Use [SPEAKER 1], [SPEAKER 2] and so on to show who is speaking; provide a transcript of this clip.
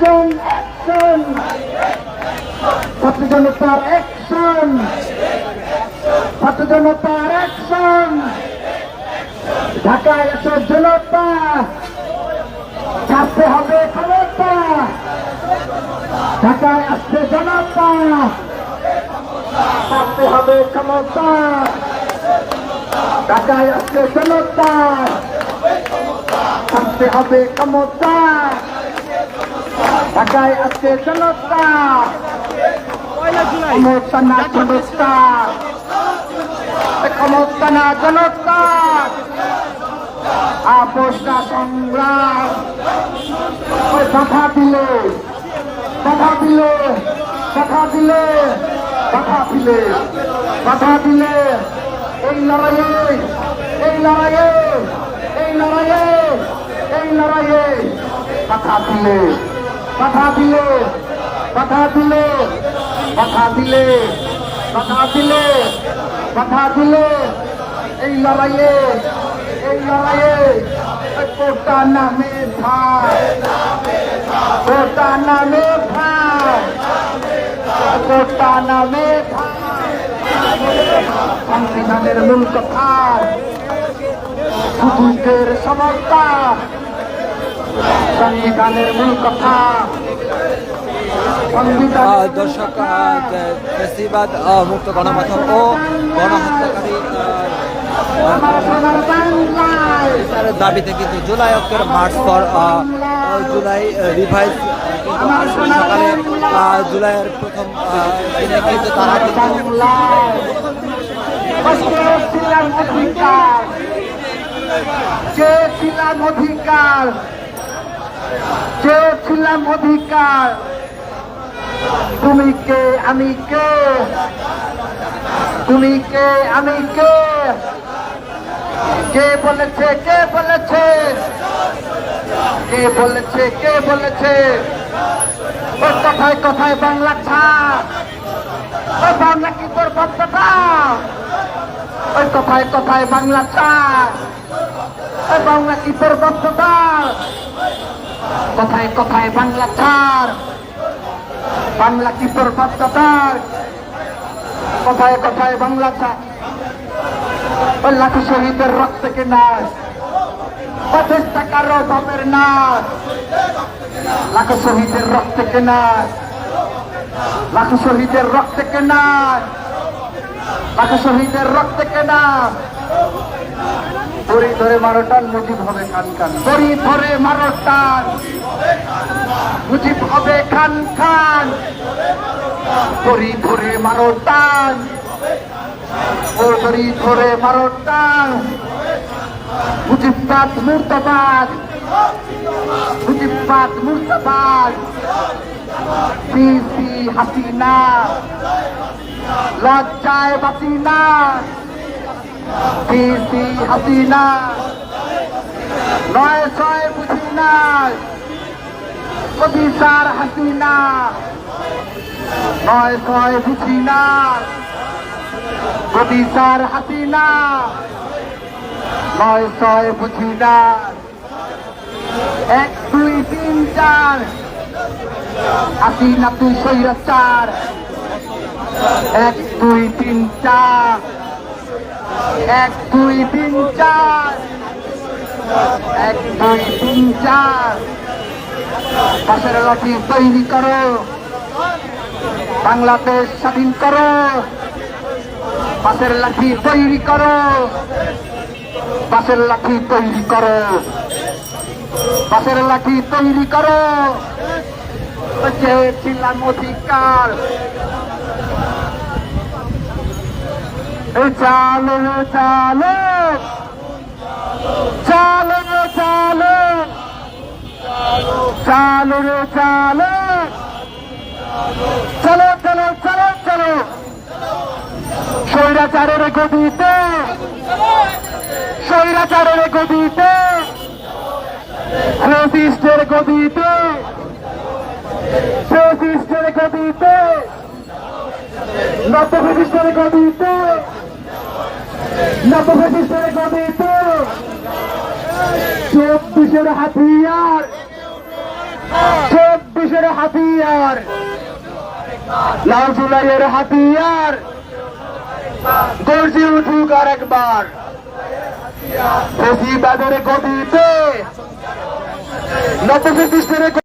[SPEAKER 1] Action action ছাত্র জনতার action ছাত্র জনতার অ্যাকশন ঢাকায় এসো জনতা! ছাড়তে হবে ক্ষমতা ঢাকায় আসছে জনতা! ছাড়তে হবে ক্ষমতা! ঢাকায় আসছে জনতা! ছাড়তে হবে ক্ষমতা! ঢাকায় আসছে জনতা ক্ষমতা না জনতা ক্ষমতা না জনতা আপোষ সংগ্রাম। কথা দিলে কথা দিলে কথা দিলে কথা দিলে কথা দিলে। এই লড়াইয়ে এই লড়াইয়ে এই লড়াইয়ে এই লড়াইয়ে কথা দিলে। কথা দিলে কথা দিলে কথা দিলে কথা দিলে কথা দিলে। এই লড়াইয়ে এই লড়াইয়ে কোটা নামে ভাই কোটা নামে ভাই কোটা নামে সংবিধানের মূল কথা সুযোগের সমর্থন সংবিধানের মূল কথা।
[SPEAKER 2] দর্শক ফেসিবাদ মুক্ত গণমাধ্যম ও গণহত্যাকারী দাবিতে কিন্তু জুলাই অক্টের মার্চ ফর জুলাই রিভাইজ সকালে জুলাইয়ের প্রথম দিনে কিন্তু তারা কিন্তু
[SPEAKER 1] অধিকার। চেয়েছিলাম অধিকার, তুমি কে, আমি কে? তুমি কে, আমি কে? কে বলেছে কে বলেছে? কে বলেছে কে বলেছে? কথায় কথায় বাংলা ছাড় ওই বাংলা কি তোর বাচ্চাটা ওই কথায় কথায় বাংলা ছাড় ওই বাংলা কি তোর বাচ্চাটা কথায় কথায়? বাংলা ছাড় বাংলা কি তোর? কথায় কথায় বাংলা ছাড় ওই লাখো শহীদের রক্ত কিনা? পঁচিশ টাকার বাপের না? লাখো শহীদের রক্ত কেনা? লাখো শহীদের রক্ত কেনা? লাখো শহীদের রক্ত কেনা? দড়ি ধরে মারো টান, মুজিব হবে খান খান। দড়ি ধরে মারো টান, মুজিব হবে খান খান। দড়ি ধরে মারো টান, ও ধরে মারো টান। মুজিববাদ মুর্দাবাদ মুজিববাদ হাসিনা, লজ্জায় বাসিনা সিসি হাসিনা। নয় ছয় বুঝি না হাসিনা। নয় ছয় বুঝি না হাসিনা। নয় ছয় বুঝি এক, দুই, তিন, চার। হাসিনা তুই সৈরাচার এক, দুই, তিন, চার। এক দুই তিন চার। এক দুই তিন চার। পাশের লাঠি তৈরি করো। বাংলাদেশ স্বাধীন করো। পাশের লাঠি তৈরি করো। পাশের লাঠি তৈরি করো। পাশের লাঠি তৈরি করো। চেয়েছিলাম অধিকার। চালো চালো। চালো চালো। চালো রে চালো। চলো চলো চলো চলো। স্বৈরাচারের গদিতে। স্বৈরাচারের গদিতে। ফেসিস্টের গদিতে। ফেসিস্টের গদিতে। নত ফেসিস্টের গদিতে। নত ফেসিস্টের গদিতে চব্বিশের হাতিয়ার চব্বিশ চব্বিশের হাতিয়ার, লাল জুলাইয়ের হাতিয়ার, গর্জি উঠুক আর একবার ফেসিবাদের গদিতে নবশিষ্টের